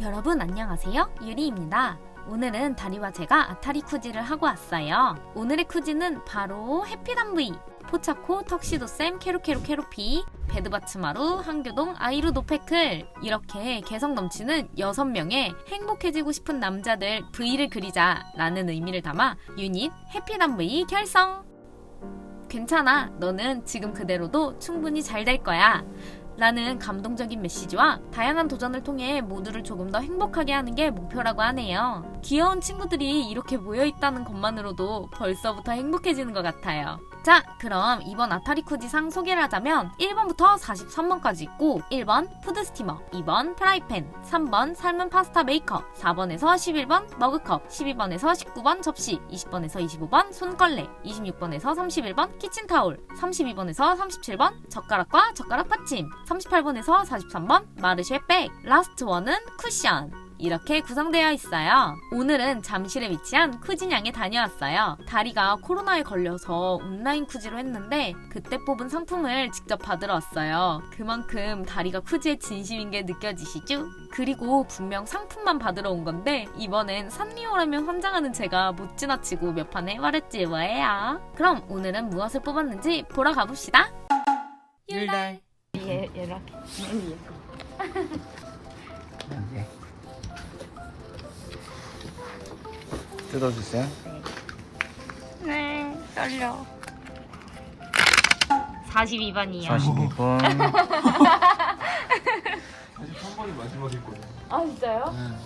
여러분 안녕하세요. 유리입니다. 오늘은 다리와 제가 아타리 쿠지를 하고 왔어요. 오늘의 쿠지는 바로 해피담브이, 포차코, 턱시도쌤, 케로케로 케로피, 베드바츠마루, 한교동, 아이루 노페클 이렇게 개성 넘치는 6명의 행복해지고 싶은 남자들 V를 그리자 라는 의미를 담아 유닛 해피담브이 결성! 괜찮아. 너는 지금 그대로도 충분히 잘 될 거야. 라는 감동적인 메시지와 다양한 도전을 통해 모두를 조금 더 행복하게 하는 게 목표라고 하네요. 귀여운 친구들이 이렇게 모여 있다는 것만으로도 벌써부터 행복해지는 것 같아요. 자, 그럼 이번 아타리 쿠지상 소개를 하자면 1번부터 43번까지 있고 1번 푸드 스티머, 2번 프라이팬, 3번 삶은 파스타 메이커, 4번에서 11번 머그컵, 12번에서 19번 접시, 20번에서 25번 손걸레, 26번에서 31번 키친타올, 32번에서 37번 젓가락과 젓가락 받침, 38번에서 43번 마르쉐 백, 라스트 원은 쿠션. 이렇게 구성되어 있어요. 오늘은 잠실에 위치한 쿠진양에 다녀왔어요. 다리가 코로나에 걸려서 온라인 쿠지로 했는데 그때 뽑은 상품을 직접 받으러 왔어요. 그만큼 다리가 쿠지의 진심인 게 느껴지시죠? 그리고 분명 상품만 받으러 온 건데 이번엔 산리오라면 환장하는 제가 못 지나치고 몇 판에 말했지 뭐예요. 그럼 오늘은 무엇을 뽑았는지 보러 가봅시다. 율달 얘 얘랑 네. 뜯어주세요. 네 떨려. 42번이요. 42번. 사실 3번이 마지막일 거예요. 아 진짜요? 네.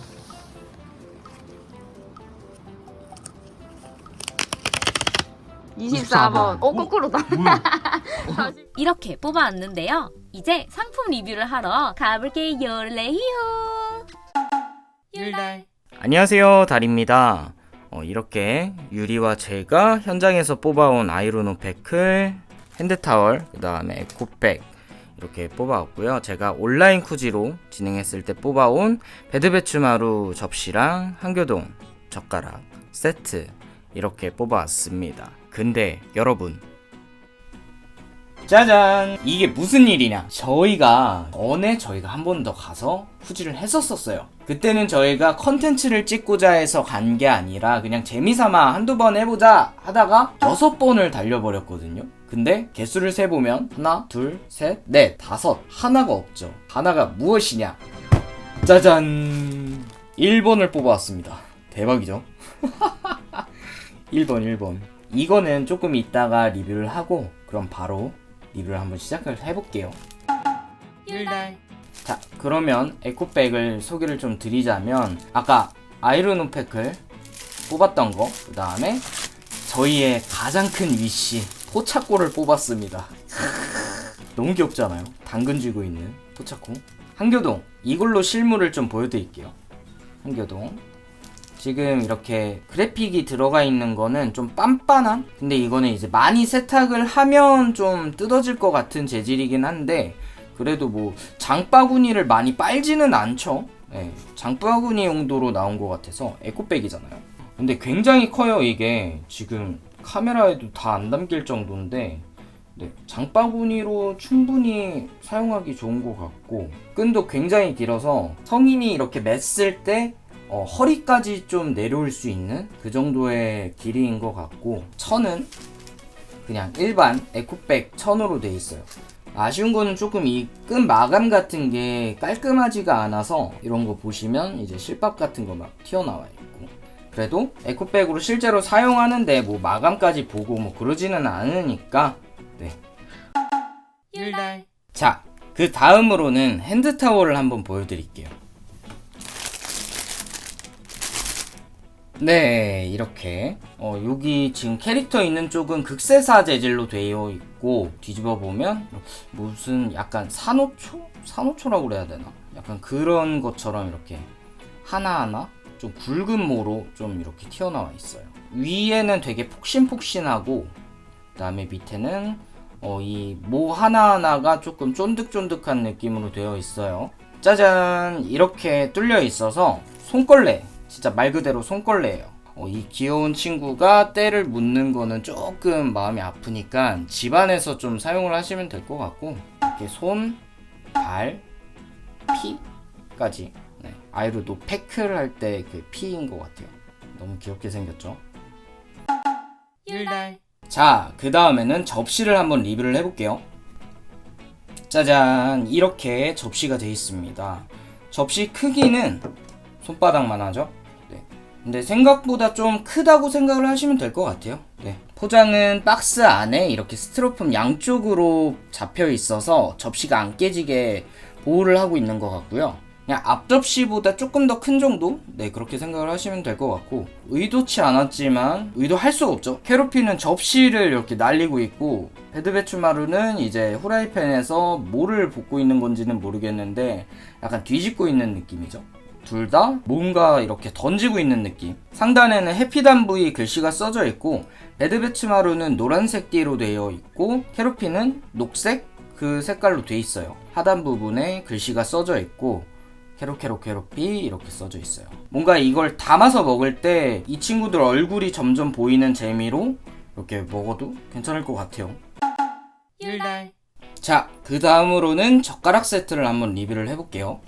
어 거꾸로다. 뭐야? 이렇게 뽑아왔는데요. 이제 상품 리뷰를 하러 가볼게요. 레이호. 율달 안녕하세요 달입니다. 어, 이렇게 유리와 제가 현장에서 뽑아온 아이로노 패클, 핸드타월, 그 다음에 에코백 이렇게 뽑아왔고요. 제가 온라인 쿠지로 진행했을 때 뽑아온 베드베츠마루 접시랑 한교동 젓가락 세트 이렇게 뽑아왔습니다. 근데 여러분 짜잔! 이게 무슨 일이냐? 저희가 전에 저희가 한 번 더 가서 후지를 했었었어요. 그때는 저희가 컨텐츠를 찍고자 해서 간 게 아니라 그냥 재미삼아 한두 번 해보자 하다가 여섯 번을 달려버렸거든요. 근데 개수를 세보면 하나, 둘, 셋, 넷, 다섯 하나가 없죠. 하나가 무엇이냐? 짜잔! 1번을 뽑아왔습니다. 대박이죠? 1번, 1번. 이거는 조금 이따가 리뷰를 하고 그럼 바로 리뷰를 한번 시작을 해볼게요. 율달. 자, 그러면 에코백을 소개를 좀 드리자면 아까 아이로노팩을 뽑았던 거, 그 다음에 저희의 가장 큰 위시 포차코를 뽑았습니다. 너무 귀엽잖아요. 당근 쥐고 있는 포차코. 한교동 이걸로 실물을 좀 보여드릴게요. 한교동 지금 이렇게 그래픽이 들어가 있는 거는 좀 빤빤한 근데 이거는 이제 많이 세탁을 하면 좀 뜯어질 것 같은 재질이긴 한데 그래도 뭐 장바구니를 많이 빨지는 않죠. 예, 장바구니 용도로 나온 것 같아서 에코백이잖아요. 근데 굉장히 커요 이게. 지금 카메라에도 다 안 담길 정도인데 네, 장바구니로 충분히 사용하기 좋은 것 같고 끈도 굉장히 길어서 성인이 이렇게 맸을 때 어, 허리까지 좀 내려올 수 있는 그 정도의 길이인 것 같고 천은 그냥 일반 에코백 천으로 돼 있어요. 아쉬운 거는 조금 이끈 마감 같은 게 깔끔하지가 않아서 이런 거 보시면 이제 실밥 같은 거 막 튀어나와 있고 그래도 에코백으로 실제로 사용하는데 뭐 마감까지 보고 뭐 그러지는 않으니까 네. 자, 그 다음으로는 핸드타월을 한번 보여드릴게요. 네, 이렇게. 어, 여기 지금 캐릭터 있는 쪽은 극세사 재질로 되어 있고, 뒤집어 보면, 무슨 약간 산호초? 산호초라고 그래야 되나? 약간 그런 것처럼 이렇게 하나하나 좀 굵은 모로 좀 이렇게 튀어나와 있어요. 위에는 되게 폭신폭신하고, 그 다음에 밑에는 어, 이 모 하나하나가 조금 쫀득쫀득한 느낌으로 되어 있어요. 짜잔! 이렇게 뚫려 있어서 손걸레. 진짜 말 그대로 손걸레예요. 어, 이 귀여운 친구가 때를 묻는 거는 조금 마음이 아프니까 집안에서 좀 사용을 하시면 될 것 같고 이렇게 손, 발, 피까지 네, 아이로 노패크를 할 때 그 피인 것 같아요. 너무 귀엽게 생겼죠? 율날 자, 그 다음에는 접시를 한번 리뷰를 해볼게요. 짜잔, 이렇게 접시가 되어 있습니다. 접시 크기는 손바닥만 하죠? 네. 근데 생각보다 좀 크다고 생각을 하시면 될 것 같아요. 네. 포장은 박스 안에 이렇게 스티로폼 양쪽으로 잡혀 있어서 접시가 안 깨지게 보호를 하고 있는 것 같고요. 그냥 앞접시보다 조금 더 큰 정도? 네, 그렇게 생각을 하시면 될 것 같고, 의도치 않았지만, 의도할 수가 없죠. 캐로피는 접시를 이렇게 날리고 있고, 베드베추마루는 이제 후라이팬에서 뭐를 볶고 있는 건지는 모르겠는데, 약간 뒤집고 있는 느낌이죠. 둘 다 뭔가 이렇게 던지고 있는 느낌. 상단에는 해피단부이 글씨가 써져 있고, 베드베츠마루는 노란색 띠로 되어 있고, 캐로피는 녹색 그 색깔로 돼 있어요. 하단 부분에 글씨가 써져 있고, 캐로캐로 캐로피 이렇게 써져 있어요. 뭔가 이걸 담아서 먹을 때 이 친구들 얼굴이 점점 보이는 재미로 이렇게 먹어도 괜찮을 것 같아요. 자, 그 다음으로는 젓가락 세트를 한번 리뷰를 해볼게요.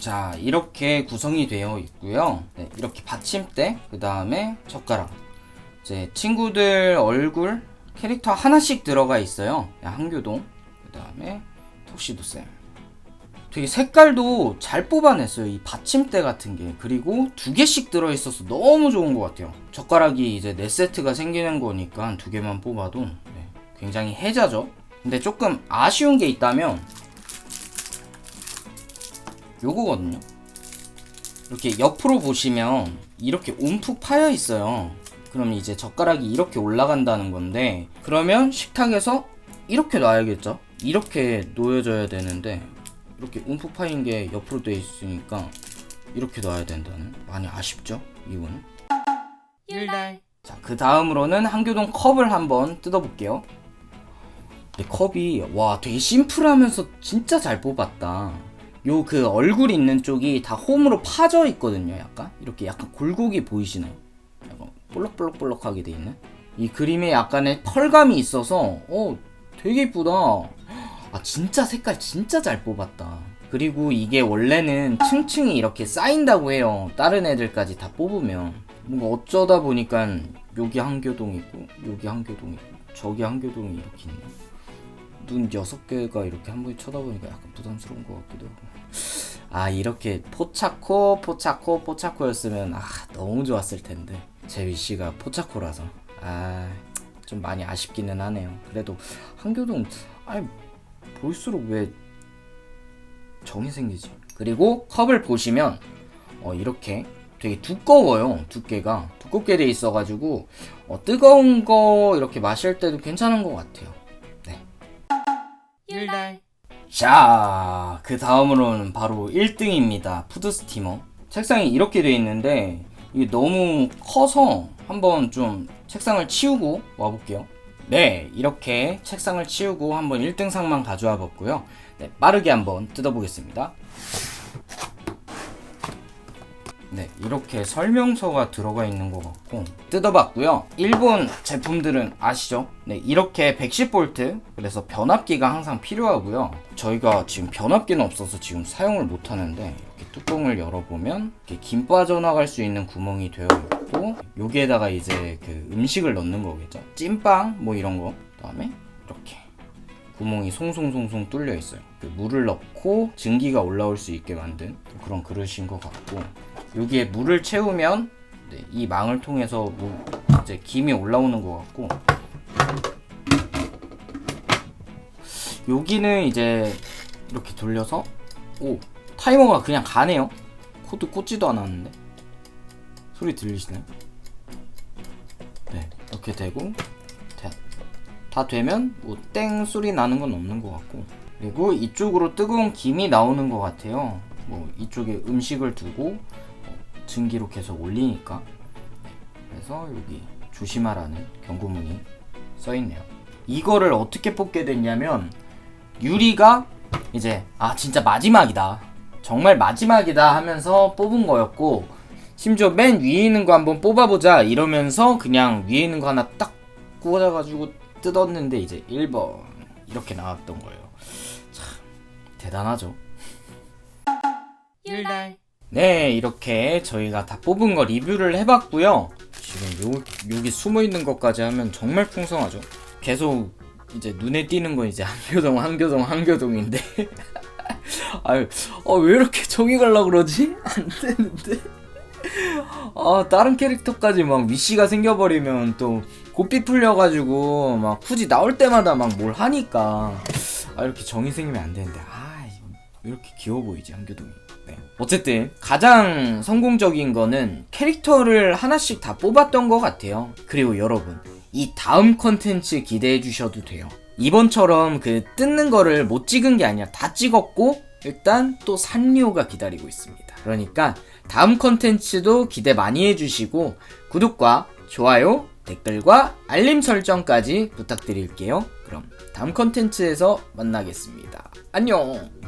자, 이렇게 구성이 되어 있고요. 네, 이렇게 받침대, 그 다음에 젓가락. 이제 친구들 얼굴 캐릭터 하나씩 들어가 있어요. 한교동, 그 다음에 턱시도 쌤. 되게 색깔도 잘 뽑아냈어요. 이 받침대 같은 게. 그리고 두 개씩 들어있어서 너무 좋은 것 같아요. 젓가락이 이제 네 세트가 생기는 거니까 두 개만 뽑아도 네, 굉장히 혜자죠. 근데 조금 아쉬운 게 있다면 요거거든요. 이렇게 옆으로 보시면 이렇게 움푹 파여 있어요. 그럼 이제 젓가락이 이렇게 올라간다는 건데 그러면 식탁에서 이렇게 놔야겠죠? 이렇게 놓여져야 되는데 이렇게 움푹 파인 게 옆으로 돼 있으니까 이렇게 놔야 된다는 많이 아쉽죠? 이거는. 율날 자, 그 다음으로는 한교동 컵을 한번 뜯어볼게요. 컵이, 와, 되게 심플하면서 진짜 잘 뽑았다. 요 그 얼굴 있는 쪽이 다 홈으로 파져 있거든요, 약간. 이렇게 약간 굴곡이 보이시나요? 약간 볼록볼록볼록하게 돼 있는? 이 그림에 약간의 펄감이 있어서, 어, 되게 이쁘다. 아, 진짜 색깔 진짜 잘 뽑았다. 그리고 이게 원래는 층층이 이렇게 쌓인다고 해요. 다른 애들까지 다 뽑으면. 뭔가 어쩌다 보니까 여기 한교동 있고, 여기 한교동 있고, 저기 한교동이 이렇게 있네. 눈 여섯 개가 이렇게 한 번에 쳐다보니까 약간 부담스러운 것 같기도 하고. 아, 이렇게 포차코, 포차코, 포차코였으면, 아, 너무 좋았을 텐데. 제 위시가 포차코라서. 아, 좀 많이 아쉽기는 하네요. 그래도 한교동, 아니, 볼수록 왜 정이 생기지? 그리고 컵을 보시면 어, 이렇게 되게 두꺼워요. 두께가 두껍게 돼 있어가지고 어, 뜨거운 거 이렇게 마실 때도 괜찮은 것 같아요. 네. 율날 자, 그 다음으로는 바로 1등입니다. 푸드 스티머. 책상이 이렇게 돼 있는데 이게 너무 커서 한번 좀 책상을 치우고 와볼게요. 네, 이렇게 책상을 치우고 한번 1등상만 가져와 봤고요. 네, 빠르게 한번 뜯어보겠습니다. 네, 이렇게 설명서가 들어가 있는 것 같고 뜯어봤고요. 일본 제품들은 아시죠? 네, 이렇게 110V 그래서 변압기가 항상 필요하고요. 저희가 지금 변압기는 없어서 지금 사용을 못 하는데 이렇게 뚜껑을 열어보면 이렇게 김 빠져나갈 수 있는 구멍이 되어 있고 여기에다가 이제 그 음식을 넣는 거겠죠. 찐빵 뭐 이런 거. 그 다음에 이렇게 구멍이 송송송송 뚫려 있어요. 그 물을 넣고 증기가 올라올 수 있게 만든 그런 그릇인 것 같고 여기에 물을 채우면 네, 이 망을 통해서 무, 이제 김이 올라오는 것 같고 여기는 이제 이렇게 돌려서 오 타이머가 그냥 가네요. 코드 꽂지도 않았는데 소리 들리시나요? 네 이렇게 되고 다, 다 되면 뭐 땡 소리 나는 건 없는 것 같고 그리고 이쪽으로 뜨거운 김이 나오는 것 같아요. 뭐 이쪽에 음식을 두고 어, 증기로 계속 올리니까 그래서 여기 조심하라는 경고문이 써 있네요. 이거를 어떻게 뽑게 됐냐면 유리가 이제 아 진짜 마지막이다 정말 마지막이다 하면서 뽑은 거였고 심지어 맨 위에 있는 거 한번 뽑아보자 이러면서 그냥 위에 있는 거 하나 딱 꽂아가지고 뜯었는데 이제 1번 이렇게 나왔던 거예요. 참 대단하죠. 율날. 네, 이렇게 저희가 다 뽑은 거 리뷰를 해봤고요. 지금 요, 여기 숨어 있는 것까지 하면 정말 풍성하죠. 계속 이제 눈에 띄는 건 이제 한교동, 한교동, 한교동인데. 아유, 어, 왜 이렇게 정이 갈라 그러지? 안 되는데. 아, 다른 캐릭터까지 막 위시가 생겨버리면 또 고삐 풀려가지고 막 굳이 나올 때마다 막 뭘 하니까. 아, 이렇게 정이 생기면 안 되는데. 아, 왜 이렇게 귀여워 보이지, 한교동이. 네. 어쨌든 가장 성공적인 거는 캐릭터를 하나씩 다 뽑았던 것 같아요. 그리고 여러분 이 다음 컨텐츠 기대해 주셔도 돼요. 이번처럼 그 뜯는 거를 못 찍은 게 아니라 다 찍었고 일단 또 산리오가 기다리고 있습니다. 그러니까 다음 컨텐츠도 기대 많이 해주시고 구독과 좋아요, 댓글과 알림 설정까지 부탁드릴게요. 그럼 다음 컨텐츠에서 만나겠습니다. 안녕!